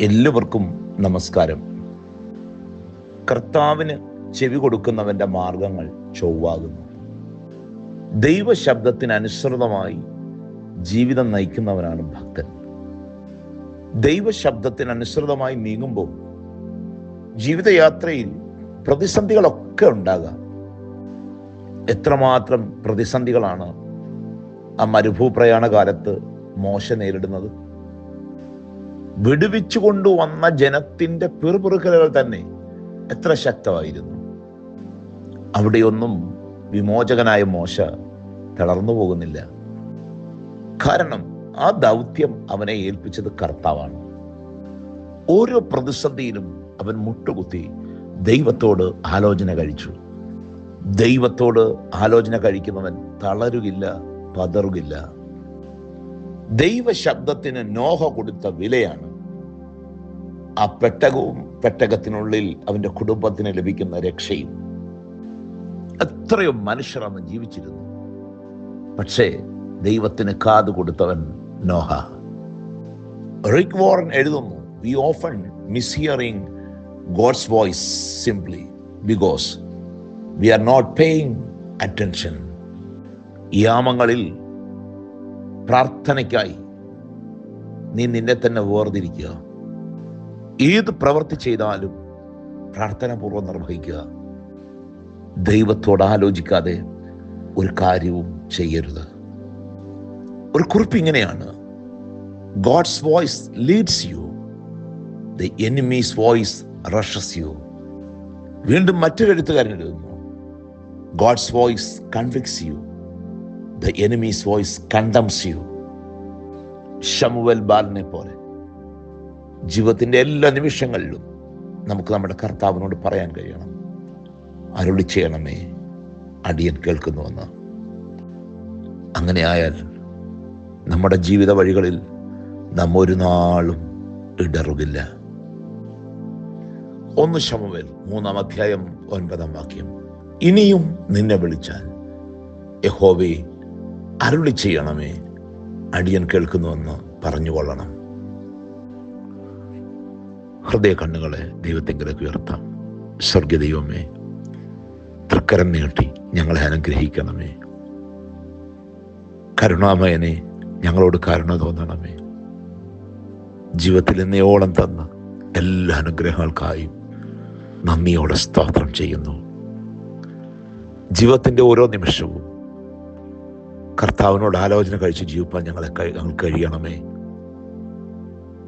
എല്ലാവർക്കും നമസ്കാരം. കർത്താവിന് ചെവി കൊടുക്കുന്നവന്റെ മാർഗങ്ങൾ ചൊവ്വാകുന്നു. ദൈവശബ്ദത്തിന് അനുസൃതമായി ജീവിതം നയിക്കുന്നവനാണ് ഭക്തൻ. ദൈവശബ്ദത്തിനനുസൃതമായി നീങ്ങുമ്പോൾ ജീവിതയാത്രയിൽ പ്രതിസന്ധികളൊക്കെ ഉണ്ടാകാം. എത്രമാത്രം പ്രതിസന്ധികളാണ് ആ മരുഭൂപ്രയാണ കാലത്ത് മോശ നേരിടുന്നത്. വിടുവിച്ചു കൊണ്ടുവന്ന ജനത്തിന്റെ പിറുപിറുക്കലുകൾ തന്നെ എത്ര ശക്തമായിരുന്നു. അവിടെയൊന്നും വിമോചകനായ മോശ തളർന്നു പോകുന്നില്ല. കാരണം ആ ദൗത്യം അവനെ ഏൽപ്പിച്ചത് കർത്താവാണ്. ഓരോ പ്രതിസന്ധിയിലും അവൻ മുട്ടുകുത്തി ദൈവത്തോട് ആലോചന കഴിച്ചു. ദൈവത്തോട് ആലോചന കഴിക്കുന്നവൻ തളരുകില്ല പതറുകില്ല. ദൈവശബ്ദത്തിന് നോഹ കൊടുത്ത വിലയാണ് ആ പെട്ടകവും പെട്ടകത്തിനുള്ളിൽ അവന്റെ കുടുംബത്തിന് ലഭിക്കുന്ന രക്ഷയും. എത്രയോ മനുഷ്യർ അന്ന് ജീവിച്ചിരുന്നു. പക്ഷേ ദൈവത്തിന് കാത് കൊടുത്തവൻ നോഹ. റിക് വോറൻ എഴുതുന്നു we often miss hearing God's voice simply because we are not paying attention യാമങ്ങളിൽ പ്രാർത്ഥനയ്ക്കായി നീ നിന്നെ തന്നെ വേർതിരിക്കുക. ഏത് പ്രവൃത്തി ചെയ്താലും പ്രാർത്ഥനാപൂർവം നിർവഹിക്കുക. ദൈവത്തോട് ആലോചിക്കാതെ ഒരു കാര്യവും ചെയ്യരുത്. ഒരു കുറിപ്പ് ഇങ്ങനെയാണ്. God's voice leads you the enemy's voice rushes you വീണ്ടും മറ്റൊരു എഴുത്തുകാരൻ എഴുതുന്നു. God's voice convicts you the enemy's voice condemns you Samuel ബാലിനെ പോലെ. ജീവിതത്തിന്റെ എല്ലാ നിമിഷങ്ങളിലും നമുക്ക് നമ്മുടെ കർത്താവിനോട് പറയാൻ കഴിയണം. അരുളി ചെയ്യണമേ. അടിയൻ കേൾക്കുന്നുവെന്ന്. അങ്ങനെ ആയാൽ നമ്മുടെ ജീവിത വഴികളിൽ നാം ഒരു നാളും ഇടറുകില്ല. ഒന്ന് ശമുവേൽ മൂന്നാം അധ്യായം ഒൻപതാം വാക്യം. ഇനിയും നിന്നെ വിളിച്ചാൽ യഹോവേ അരുളി ചെയ്യണമേ. അടിയൻ കേൾക്കുന്നുവെന്ന് പറഞ്ഞുകൊള്ളണം. ഹൃദയ കണ്ണുകളെ ദൈവത്തെങ്കിലേക്ക് ഉയർത്താം. സ്വർഗ ദൈവമേ തൃക്കരം നീട്ടി ഞങ്ങളെ അനുഗ്രഹിക്കണമേ. കരുണാമയനെ ഞങ്ങളോട് കരുണ തോന്നണമേ. ജീവിതത്തിൽ എന്നയോളം തന്ന എല്ലാ അനുഗ്രഹങ്ങൾക്കായും നന്ദിയോടെ സ്തോത്രം ചെയ്യുന്നു. ജീവിതത്തിന്റെ ഓരോ നിമിഷവും കർത്താവിനോട് ആലോചന കഴിച്ച് ജീവിപ്പാൻ ഞങ്ങളെ ഞങ്ങൾക്ക് കഴിയണമേ.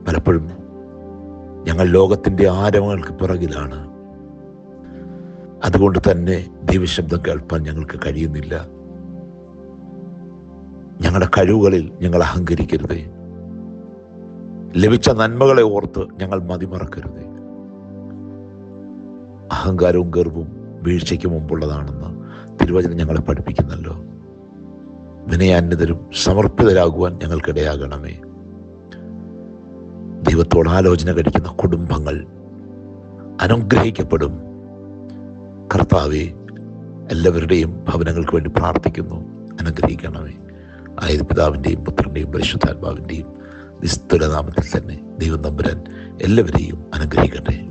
പലപ്പോഴും ഞങ്ങൾ ലോകത്തിന്റെ ആരവങ്ങൾക്ക് പിറകിലാണ്. അതുകൊണ്ട് തന്നെ ദൈവശബ്ദം കേൾപ്പാൻ ഞങ്ങൾക്ക് കഴിയുന്നില്ല. ഞങ്ങളുടെ കഴിവുകളിൽ ഞങ്ങൾ അഹങ്കരിക്കരുത്. ലഭിച്ച നന്മകളെ ഓർത്ത് ഞങ്ങൾ മതിമറക്കരുത്. അഹങ്കാരവും ഗർവും വീഴ്ചയ്ക്ക് മുമ്പുള്ളതാണെന്ന് തിരുവചനം ഞങ്ങളെ പഠിപ്പിക്കുന്നല്ലോ. വിനയാന്യതരും സമർപ്പിതരാകുവാൻ ഞങ്ങൾക്കിടയാകണമേ. ദൈവത്തോട് ആലോചന കഴിക്കുന്ന കുടുംബങ്ങൾ അനുഗ്രഹിക്കപ്പെടും. കർത്താവെ എല്ലാവരുടെയും ഭവനങ്ങൾക്ക് വേണ്ടി പ്രാർത്ഥിക്കുന്നു. അനുഗ്രഹിക്കണമേ. ആയത് പിതാവിന്റെയും പുത്രന്റെയും പരിശുദ്ധാത്മാവിന്റെയും നിസ്തുലനാമത്തിൽ തന്നെ ദൈവം നമ്പുരാൻ എല്ലാവരെയും അനുഗ്രഹിക്കട്ടെ.